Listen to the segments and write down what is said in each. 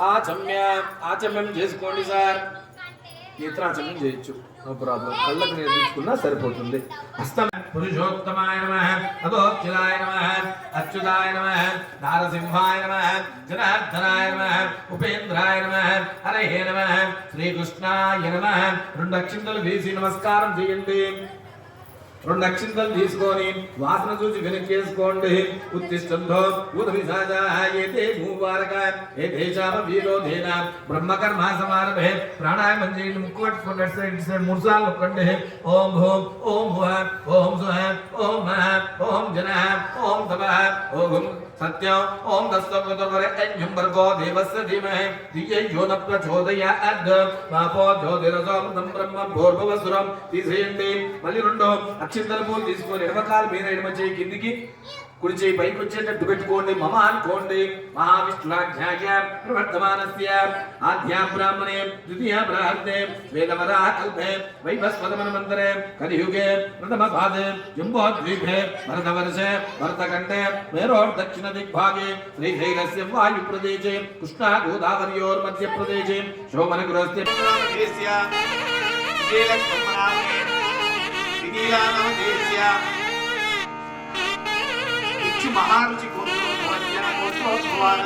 ఆచమ్య ఆచమ్యం చేసుకోండి సార్. నేత్రాచమ్యం చేయొచ్చు. No problem. కళ్ళకు నేర్పించుకున్నా సరిపోతుంది. హస్తం పురుషోత్తమాయ నమ అదోక్షిలాయ నమ అచ్యుతాయ నమ నారసింహాయ నమ జనార్దనాయ నమ ఉపేంద్రాయ నమ హరే నమ శ్రీకృష్ణాయ నమ రెండు అక్షింతలు వేసి నమస్కారం చేయండి. రెండు అక్షింతలు తీసుకొని వాసన చూసి వెనక్కేసుకోండి ఉత్తిష్టంతో ఊదవిసాజాయతే మూవారక ఏతే చాప వీరోధేన బ్రహ్మకర్మ సమారభే ప్రాణాయామం చేయండి ముక్కు పట్టుకోండి అటు సైడ్ ఇటు సైడ్ మూడు సార్లు నొక్కండి ఓం భూం ఓం భువ ఓం సుహ ఓం మహ ఓం జన ఓం తప ఓం సత్యం ఓం దస్తవరే భర్గో దేవస్య ధీమహి ధియో న ప్రచోదయాద్ పాపో జ్యోతిరసోమృతం బ్రహ్మ భూర్భవసురం తీసేయండి మళ్ళీ రెండో అక్షింతల పూలు తీసుకొని ఎడమకాలు మీద ఎడమ చేయి కిందికి కుడి చేయి పైకి వచ్చేటట్టు పెట్టుకోండి మమ అనుకోండి. మహావిష్ణురాధ్యాయ ప్రవర్తమానస్య ఆధ్యా బ్రాహ్మణే ద్వితీయ బ్రాహ్మణే వేదవరా కల్పే వైవస్వతమనమంతరే కలియుగే ప్రథమ పాదే జంబోద్వీపే భరతవర్షే భరతకంఠే మేరోర్దక్షిణ దిగ్భాగే శ్రీశైలస్య వాయు ప్రదేశే కృష్ణా గోదావరియోర్ మధ్య ప్రదేశే శోభనగృహస్య దేశ్య విజయలక్ష్మణామే మహారుచి గోత్రోద్భవజ్ఞన గోత్రోద్భవాన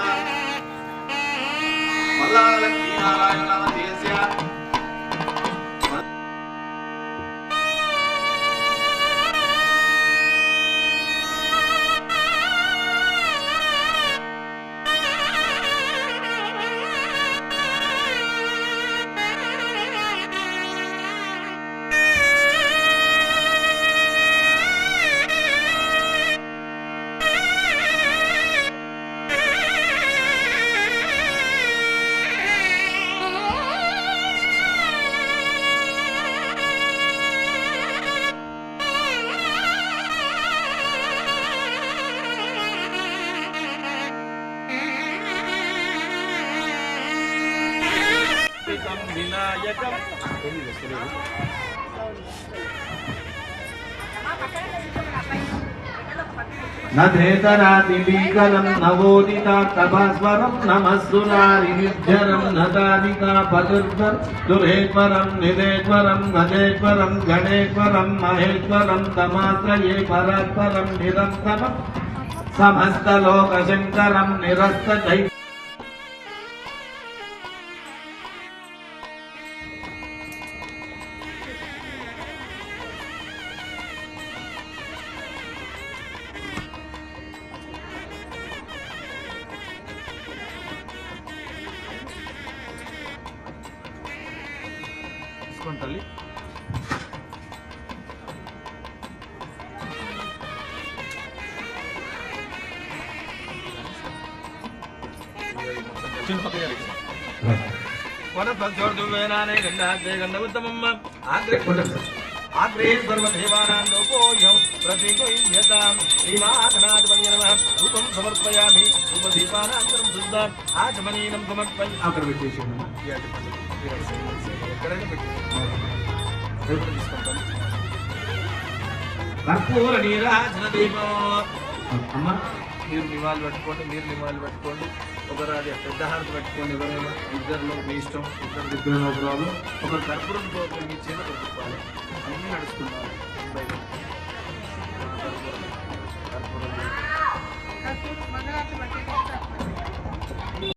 దేశ్య వినాయకం. నధేతరాతిబీకలం నవోదితాత్తభాస్వరం నమస్సురారినిర్జరం నదానికా పదుర్ధర్ దురేశ్వరం నిదేశ్వరం గజేశ్వరం గణేశ్వరం మహేశ్వరం తమాశ్రయే పరాత్పరం నిరంతరం సమస్తలోకశంకరం నిరస్త దై తీసుకోండి తల్లి. వనపద్యోర్దువేనానే గండాగ్రే గంధముత్తమమ్మ. ఆగ్రే ఆగ్రే సర్వదేవానాం లోకోయం ప్రతిగోయ్యతాం శ్రీమాఘనాధిపతి నమః రూపం సమర్పయామి. రూపదీపానాంతరం శుద్ధం. ఆచమనీనం సమర్పయామి అక్కడ పెట్టేసాను ఎక్కడైనా పెట్టేసాను కర్పూర నీరాజన దీపం అమ్మ. మీరు నివాళులు పెట్టుకోండి. మీరు నివాళులు పెట్టుకోండి. ఒకరు పెద్ద హారతి పెట్టుకోండి ఎవరైనా ఇద్దరిలో మీ ఇష్టం ఇద్దరు దగ్గర నో ప్రాబ్లం ఒకరు కర్పూరం ఇచ్చేది ఒకరు అన్నీ నడుచుకున్నారు బయట